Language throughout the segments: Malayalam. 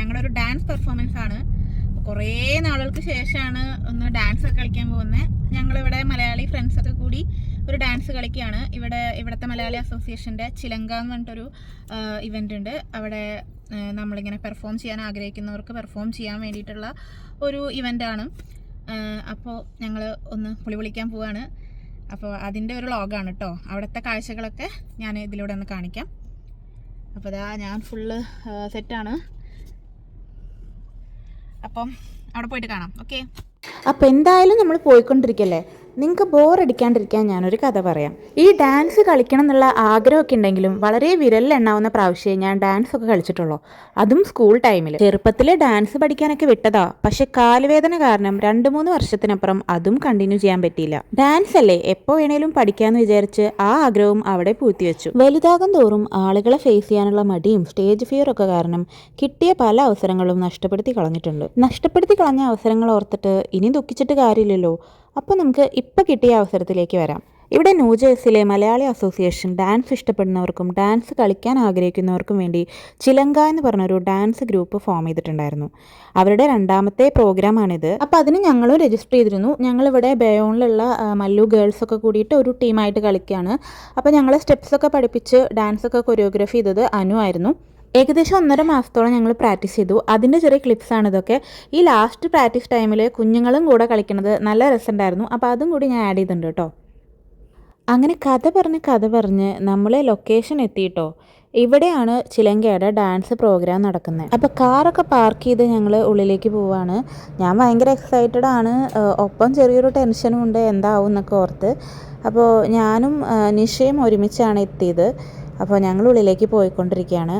ഞങ്ങളുടെ ഒരു ഡാൻസ് പെർഫോമൻസ് ആണ്. കുറേ നാളുകൾക്ക് ശേഷമാണ് ഒന്ന് ഡാൻസ് ഒക്കെ കളിക്കാൻ പോകുന്നത് ഞങ്ങളിവിടെ മലയാളി ഫ്രണ്ട്സൊക്കെ കൂടി ഒരു ഡാൻസ് കളിക്കുകയാണ്. ഇവിടെ ഇവിടുത്തെ മലയാളി അസോസിയേഷന്റെ ചിലങ്ക എന്ന് പറഞ്ഞിട്ടൊരു ഇവന്റ് ഉണ്ട്. അവിടെ നമ്മളിങ്ങനെ പെർഫോം ചെയ്യാൻ ആഗ്രഹിക്കുന്നവർക്ക് പെർഫോം ചെയ്യാൻ വേണ്ടിയിട്ടുള്ള ഒരു ഇവന്റാണ് അപ്പോൾ ഞങ്ങൾ ഒന്ന് പുളി വിളിക്കാൻ പോവാണ്. അപ്പോൾ അതിന്റെ ഒരു ലോഗാണ് കേട്ടോ അവിടുത്തെ കാഴ്ചകളൊക്കെ ഞാൻ ഇതിലൂടെ ഒന്ന് കാണിക്കാം. അപ്പോൾ അതാ ഞാൻ ഫുള്ള് സെറ്റാണ് അപ്പം അവിടെ പോയിട്ട് കാണാം ഓക്കെ അപ്പോൾ എന്തായാലും നമ്മൾ പോയിക്കൊണ്ടിരിക്കല്ലേ? നിങ്ങൾക്ക് ബോറടിക്കാണ്ടിരിക്കാൻ ഞാനൊരു കഥ പറയാം. ഈ ഡാൻസ് കളിക്കണം എന്നുള്ള ആഗ്രഹമൊക്കെ ഉണ്ടെങ്കിലും വളരെ വിരലിലെണ്ണാവുന്ന പ്രാവശ്യമേ ഞാൻ ഡാൻസ് ഒക്കെ കളിച്ചിട്ടുള്ളൂ. അതും സ്കൂൾ ടൈമിൽ ചെറുപ്പത്തിൽ ഡാൻസ് പഠിക്കാനൊക്കെ വിട്ടതാ. പക്ഷെ കാലുവേദന കാരണം രണ്ട് മൂന്ന് വർഷത്തിനപ്പുറം അതും കണ്ടിന്യൂ ചെയ്യാൻ പറ്റിയില്ല. ഡാൻസ് അല്ലേ? എപ്പോൾ വേണേലും പഠിക്കാമെന്ന് വിചാരിച്ച് ആ ആഗ്രഹവും അവിടെ പൂഴ്ത്തിവെച്ചു വലുതാകും തോറും ആളുകളെ ഫേസ് ചെയ്യാനുള്ള മടിയും സ്റ്റേജ് ഫിയർ ഒക്കെ കാരണം കിട്ടിയ പല അവസരങ്ങളും നഷ്ടപ്പെടുത്തി കളഞ്ഞിട്ടുണ്ട്. നഷ്ടപ്പെടുത്തി കളഞ്ഞ അവസരങ്ങൾ ഓർത്തിട്ട് ഇനി ദുഃഖിച്ചിട്ട് കാര്യമില്ലല്ലോ. അപ്പോൾ നമുക്ക് ഇപ്പോൾ കിട്ടിയ അവസരത്തിലേക്ക് വരാം. ഇവിടെ ന്യൂജേഴ്സിലെ മലയാളി അസോസിയേഷൻ ഡാൻസ് ഇഷ്ടപ്പെടുന്നവർക്കും ഡാൻസ് കളിക്കാൻ ആഗ്രഹിക്കുന്നവർക്കും വേണ്ടി ചിലങ്ക എന്ന് പറഞ്ഞൊരു ഡാൻസ് ഗ്രൂപ്പ് ഫോം ചെയ്തിട്ടുണ്ടായിരുന്നു. അവരുടെ രണ്ടാമത്തെ പ്രോഗ്രാമാണിത്. അപ്പോൾ അതിന് ഞങ്ങളും രജിസ്റ്റർ ചെയ്തിരുന്നു. ഞങ്ങളിവിടെ ബയോണിലുള്ള മല്ലു ഗേൾസ് ഒക്കെ കൂടിയിട്ട് ഒരു ടീമായിട്ട് കളിക്കുകയാണ് അപ്പോൾ ഞങ്ങളെ സ്റ്റെപ്സൊക്കെ പഠിപ്പിച്ച് ഡാൻസൊക്കെ കൊറിയോഗ്രാഫി ചെയ്തത് അനു ആയിരുന്നു. ഏകദേശം ഒന്നര മാസത്തോളം ഞങ്ങൾ പ്രാക്ടീസ് ചെയ്തു. അതിന്റെ ചെറിയ ക്ലിപ്സാണ് ഇതൊക്കെ. ഈ ലാസ്റ്റ് പ്രാക്ടീസ് ടൈമിൽ കുഞ്ഞുങ്ങളും കൂടെ കളിക്കുന്നത് നല്ല രസമുണ്ടായിരുന്നു അപ്പോൾ അതും കൂടി ഞാൻ ആഡ് ചെയ്തിട്ടുണ്ട് കേട്ടോ അങ്ങനെ കഥ പറഞ്ഞ് കഥ പറഞ്ഞ് നമ്മളെ ലൊക്കേഷൻ എത്തിയിട്ടോ. ഇവിടെയാണ് ചിലങ്കയുടെ ഡാൻസ് പ്രോഗ്രാം നടക്കുന്നത് അപ്പോൾ കാറൊക്കെ പാർക്ക് ചെയ്ത് ഞങ്ങൾ ഉള്ളിലേക്ക് പോവാണ്. ഞാൻ ഭയങ്കര എക്സൈറ്റഡ് ആണ്. ഒപ്പം ചെറിയൊരു ടെൻഷനും ഉണ്ട്. എന്താവും എന്നൊക്കെ ഓർത്ത്. അപ്പോൾ ഞാനും നിഷയും ഒരുമിച്ചാണ് എത്തിയത്. അപ്പോൾ ഞങ്ങൾ ഉള്ളിലേക്ക് പോയിക്കൊണ്ടിരിക്കുകയാണ്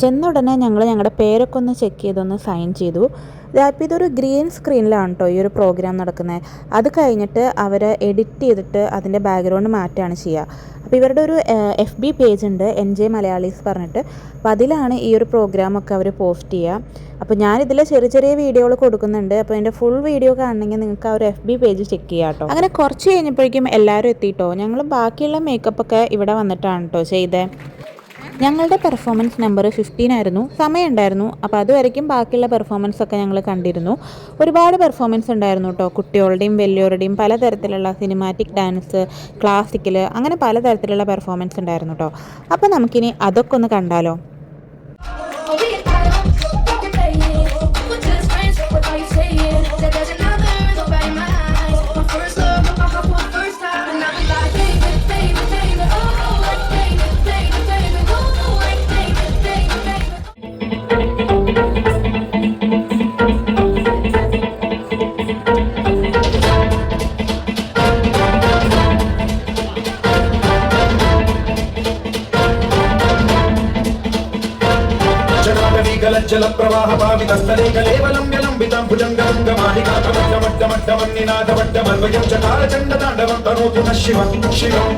ചെന്ന ഉടനെ ഞങ്ങൾ ഞങ്ങളുടെ പേരൊക്കെ ഒന്ന് ചെക്ക് ചെയ്തൊന്ന് സൈൻ ചെയ്തു. ഇതൊരു ഗ്രീൻ സ്ക്രീനിലാണ് കേട്ടോ ഈ ഒരു പ്രോഗ്രാം നടക്കുന്നത് അത് കഴിഞ്ഞിട്ട് അവരെ എഡിറ്റ് ചെയ്തിട്ട് അതിന്റെ ബാക്ക്ഗ്രൗണ്ട് മാറ്റുകയാണ് ചെയ്യുക അപ്പോൾ ഇവരുടെ ഒരു എഫ് ബി പേജ് ഉണ്ട് എൻ ജെ മലയാളീസ് പറഞ്ഞിട്ട്. അപ്പോൾ അതിലാണ് ഈ ഒരു പ്രോഗ്രാമൊക്കെ അവർ പോസ്റ്റ് ചെയ്യുക അപ്പോൾ ഞാനിതിൽ ചെറിയ ചെറിയ വീഡിയോകൾ കൊടുക്കുന്നുണ്ട്. അപ്പോൾ എന്റെ ഫുൾ വീഡിയോ കാണണമെങ്കിൽ നിങ്ങൾക്ക് ആ ഒരു എഫ് ബി പേജ് ചെക്ക് ചെയ്യാം കേട്ടോ അങ്ങനെ കുറച്ച് കഴിഞ്ഞപ്പോഴേക്കും എല്ലാവരും എത്തിയിട്ടോ ഞങ്ങൾ ബാക്കിയുള്ള മേക്കപ്പൊക്കെ ഇവിടെ വന്നിട്ടാണ് കേട്ടോ ചെയ്തത് ഞങ്ങളുടെ പെർഫോമൻസ് നമ്പർ ഫിഫ്റ്റീൻ ആയിരുന്നു. സമയമുണ്ടായിരുന്നു. അപ്പോൾ അതുവരയ്ക്കും ബാക്കിയുള്ള പെർഫോമൻസ് ഒക്കെ ഞങ്ങൾ കണ്ടിരുന്നു. ഒരുപാട് പെർഫോമൻസ് ഉണ്ടായിരുന്നു കേട്ടോ കുട്ടികളുടെയും വലിയവരുടെയും പലതരത്തിലുള്ള സിനിമാറ്റിക് ഡാൻസ് ക്ലാസിക്കൽ അങ്ങനെ പലതരത്തിലുള്ള പെർഫോമൻസ് ഉണ്ടായിരുന്നു കേട്ടോ അപ്പോൾ നമുക്കിനി അതൊക്കെ ഒന്ന് കണ്ടാലോ? కలజ్జల ప్రవాహ పావితస్తలేకలేవలంబ్యలంబితం భుజంగాంగమాలికాకమట్టమట్టమట్టమన్నినాథమట్టమన్వయం చకార చండ తాండవం తనోతు న శివం శివం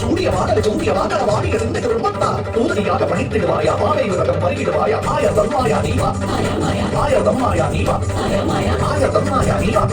சூரியமாக சூரியமாக வாடிய சிந்தைக்கு ரொம்ப தூதனியாக பணித்திடுவாயா மாலை உலகம் பருகிடுவாயா ஆய தம்மாயா நீவா ஆய தம்மாயா நீவா ஆய தம்மாயா நீவா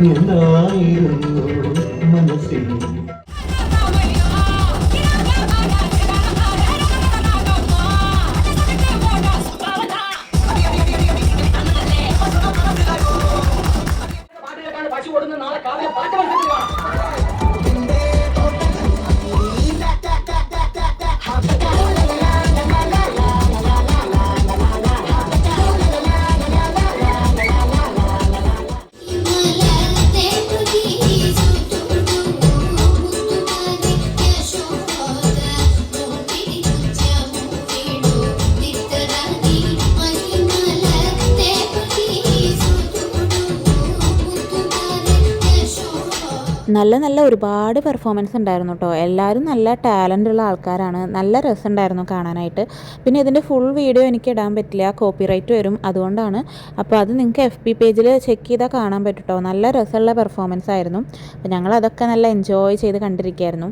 ഉണ്ടായിരുന്നു മനസ്സിൽ. നല്ല നല്ല ഒരുപാട് പെർഫോമൻസ് ഉണ്ടായിരുന്നു കേട്ടോ എല്ലാവരും നല്ല ടാലന്റ് ഉള്ള ആൾക്കാരാണ്. നല്ല രസമുണ്ടായിരുന്നു കാണാനായിട്ട്. പിന്നെ ഇതിന്റെ ഫുൾ വീഡിയോ എനിക്ക് ഇടാൻ പറ്റില്ല. കോപ്പിറൈറ്റ് വരും അതുകൊണ്ടാണ്. അപ്പോൾ അത് നിങ്ങൾക്ക് എഫ് ബി പേജിൽ ചെക്ക് ചെയ്താൽ കാണാൻ പറ്റും കേട്ടോ നല്ല രസമുള്ള പെർഫോമൻസ് ആയിരുന്നു. അപ്പോൾ ഞങ്ങൾ അതൊക്കെ നല്ല എൻജോയ് ചെയ്ത് കണ്ടിരിക്കുകയായിരുന്നു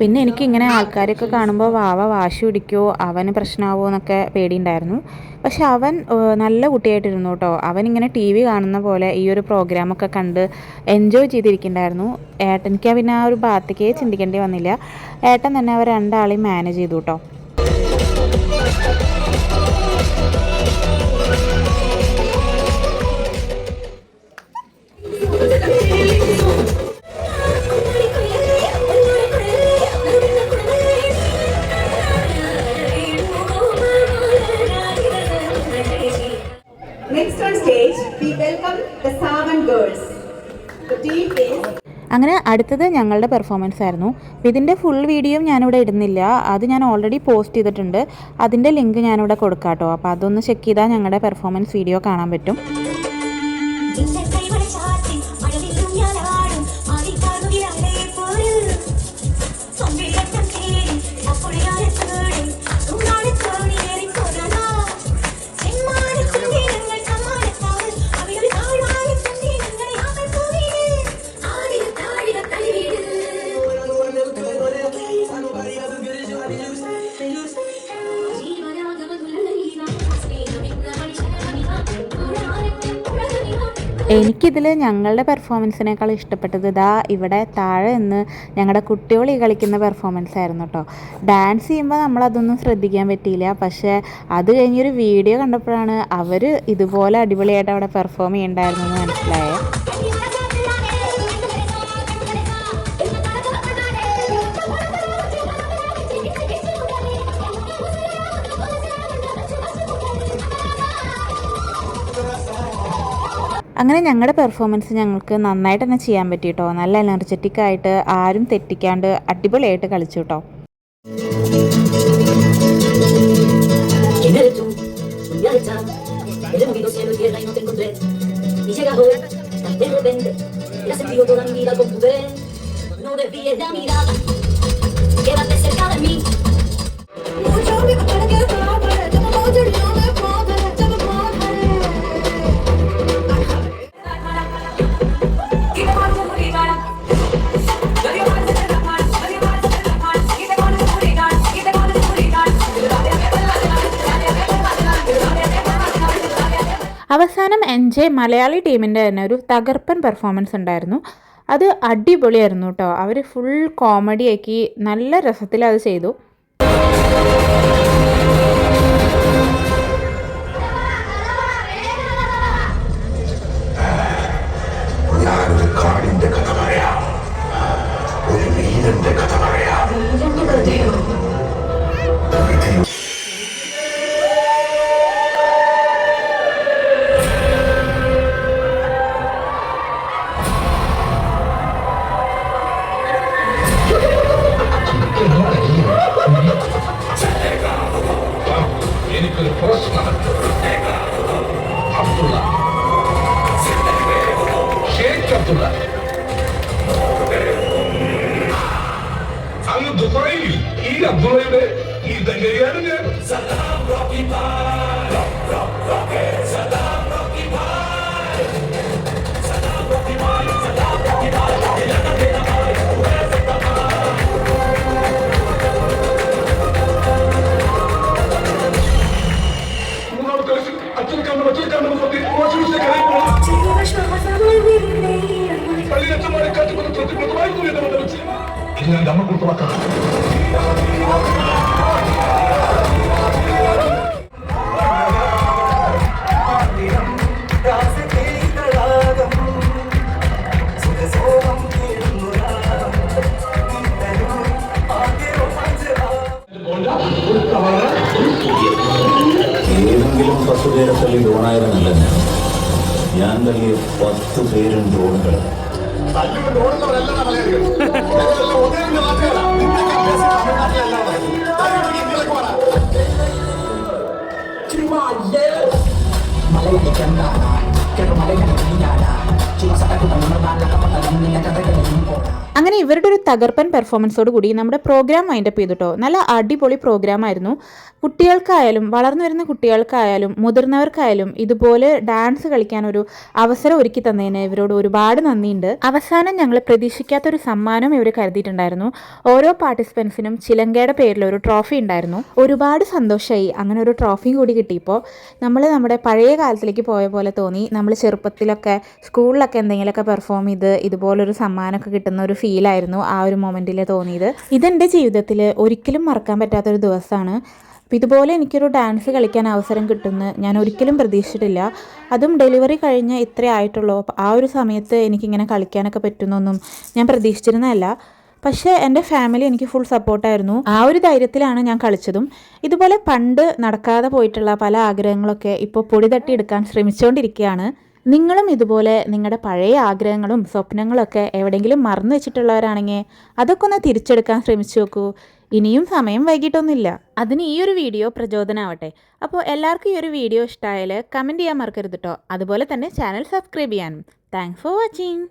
പിന്നെ എനിക്ക് ഇങ്ങനെ ആൾക്കാരൊക്കെ കാണുമ്പോൾ വാവ വാശി പിടിക്കുമോ അവന് പ്രശ്നമാവോ എന്നൊക്കെ പേടിയുണ്ടായിരുന്നു. പക്ഷെ അവൻ നല്ല കുട്ടിയായിട്ടിരുന്നു കേട്ടോ. അവൻ ഇങ്ങനെ ടി വി കാണുന്ന പോലെ ഈ ഒരു പ്രോഗ്രാമൊക്കെ കണ്ട് എൻജോയ് ചെയ്തിരിക്കുന്നുണ്ടായിരുന്നു. ഏട്ടനിക്ക് പിന്നെ ആ ഒരു ഭാഗത്തേക്കേ ചിന്തിക്കേണ്ടി വന്നില്ല. ഏട്ടൻ തന്നെ അവർ രണ്ടാളെയും മാനേജ് ചെയ്തു കേട്ടോ. അങ്ങനെ അടുത്തത് ഞങ്ങളുടെ പെർഫോമൻസ് ആയിരുന്നു. ഇതിന്റെ ഫുൾ വീഡിയോ ഞാനിവിടെ ഇടുന്നില്ല. അത് ഞാൻ ഓൾറെഡി പോസ്റ്റ് ചെയ്തിട്ടുണ്ട്. അതിന്റെ ലിങ്ക് ഞാനിവിടെ കൊടുക്കാം കേട്ടോ അപ്പോൾ അതൊന്ന് ചെക്ക് ചെയ്താൽ ഞങ്ങളുടെ പെർഫോമൻസ് വീഡിയോ കാണാൻ പറ്റും. എനിക്കിതിൽ ഞങ്ങളുടെ പെർഫോമൻസിനേക്കാൾ ഇഷ്ടപ്പെട്ടത് ഇതാ ഇവിടെ താഴെ നിന്ന് ഞങ്ങളുടെ കുട്ടികളി കളിക്കുന്ന പെർഫോമൻസ് ആയിരുന്നു കേട്ടോ ഡാൻസ് ചെയ്യുമ്പോൾ നമ്മളതൊന്നും ശ്രദ്ധിക്കാൻ പറ്റിയില്ല. പക്ഷേ അത് കഴിഞ്ഞൊരു വീഡിയോ കണ്ടപ്പോഴാണ് അവർ ഇതുപോലെ അടിപൊളിയായിട്ട് അവിടെ പെർഫോം ചെയ്യണ്ടായിരുന്നു എന്ന് മനസ്സിലായത് അങ്ങനെ ഞങ്ങളുടെ പെർഫോമൻസ് ഞങ്ങൾക്ക് നന്നായിട്ട് തന്നെ ചെയ്യാൻ പറ്റി കേട്ടോ നല്ല എനർജറ്റിക് ആയിട്ട് ആരും തെറ്റിക്കാണ്ട് അടിപൊളിയായിട്ട് കളിച്ചു കേട്ടോ día അവസാനം എൻജെ മലയാളി ടീമിന്റെ തന്നെ ഒരു തകർപ്പൻ പെർഫോമൻസ് ഉണ്ടായിരുന്നു. അത് അടിപൊളിയായിരുന്നു കേട്ടോ അവർ ഫുൾ കോമഡിയാക്കി നല്ല രസത്തിൽ അത് ചെയ്തു. পরস্পর আব্দুল্লাহ। শেখ আব্দুল্লাহ আমি দুপুরেই ঈদ আব্দুল্লাহ ঈদ গেরিয়ার மலையை கண்டானா கேட்டு மலைகளை நீயாடா சும்மா சட்டக்கூட்டம் நடந்தாங்க கப்பத்தை கதைகளை போடா അങ്ങനെ ഇവരുടെ ഒരു തകർപ്പൻ പെർഫോമൻസോട് കൂടി നമ്മുടെ പ്രോഗ്രാം വൈൻഡപ്പ് ചെയ്തു കേട്ടോ നല്ല അടിപൊളി പ്രോഗ്രാം ആയിരുന്നു. കുട്ടികൾക്കായാലും വളർന്നു വരുന്ന കുട്ടികൾക്കായാലും മുതിർന്നവർക്കായാലും ഇതുപോലെ ഡാൻസ് കളിക്കാൻ ഒരു അവസരം ഒരുക്കി തന്നതിന് ഇവരോട് ഒരുപാട് നന്ദിയുണ്ട്. അവസാനം ഞങ്ങൾ പ്രതീക്ഷിക്കാത്തൊരു സമ്മാനം ഇവർ കരുതിയിട്ടുണ്ടായിരുന്നു. ഓരോ പാർട്ടിസിപ്പൻസിനും ചിലങ്കയുടെ പേരിൽ ഒരു ട്രോഫി ഉണ്ടായിരുന്നു. ഒരുപാട് സന്തോഷമായി അങ്ങനെ ഒരു ട്രോഫിയും കൂടി കിട്ടിയപ്പോൾ നമ്മൾ നമ്മുടെ പഴയ കാലത്തിലേക്ക് പോയ പോലെ തോന്നി. നമ്മൾ ചെറുപ്പത്തിലൊക്കെ സ്കൂളിലൊക്കെ എന്തെങ്കിലുമൊക്കെ പെർഫോം ചെയ്ത് ഇതുപോലൊരു സമ്മാനമൊക്കെ കിട്ടുന്ന ഒരു ഫീലായിരുന്നു ആ ഒരു മൊമെന്റിൽ തോന്നിയത്. ഇതെന്റെ ജീവിതത്തിൽ ഒരിക്കലും മറക്കാൻ പറ്റാത്തൊരു ദിവസമാണ്. അപ്പോൾ ഇതുപോലെ എനിക്കൊരു ഡാൻസ് കളിക്കാൻ അവസരം കിട്ടുമെന്ന് ഞാൻ ഒരിക്കലും പ്രതീക്ഷിച്ചിട്ടില്ല. അതും ഡെലിവറി കഴിഞ്ഞ് ഇത്രേ ആയിട്ടുള്ളൂ. ആ ഒരു സമയത്ത് എനിക്കിങ്ങനെ കളിക്കാനൊക്കെ പറ്റുന്നൊന്നും ഞാൻ പ്രതീക്ഷിച്ചിരുന്നതല്ല. പക്ഷേ എന്റെ ഫാമിലി എനിക്ക് ഫുൾ സപ്പോർട്ടായിരുന്നു ആ ഒരു ധൈര്യത്തിലാണ് ഞാൻ കളിച്ചതും. ഇതുപോലെ പണ്ട് നടക്കാതെ പോയിട്ടുള്ള പല ആഗ്രഹങ്ങളൊക്കെ ഇപ്പോൾ പൊടി തട്ടിയെടുക്കാൻ ശ്രമിച്ചുകൊണ്ടിരിക്കുകയാണ് നിങ്ങളും ഇതുപോലെ നിങ്ങളുടെ പഴയ ആഗ്രഹങ്ങളും സ്വപ്നങ്ങളൊക്കെ എവിടെയെങ്കിലും മറന്നു വെച്ചിട്ടുള്ളവരാണെങ്കിൽ അതൊക്കെ ഒന്ന് തിരിച്ചെടുക്കാൻ ശ്രമിച്ചു നോക്കൂ. ഇനിയും സമയം വൈകിട്ടൊന്നുമില്ല. അതിന് ഈ ഒരു വീഡിയോ പ്രചോദനമാവട്ടെ അപ്പോൾ എല്ലാവർക്കും ഈ ഒരു വീഡിയോ ഇഷ്ടമായാൽ കമന്റ് ചെയ്യാൻ മറക്കരുത് കേട്ടോ അതുപോലെ തന്നെ ചാനൽ സബ്സ്ക്രൈബ് ചെയ്യാനും. Thanks for watching.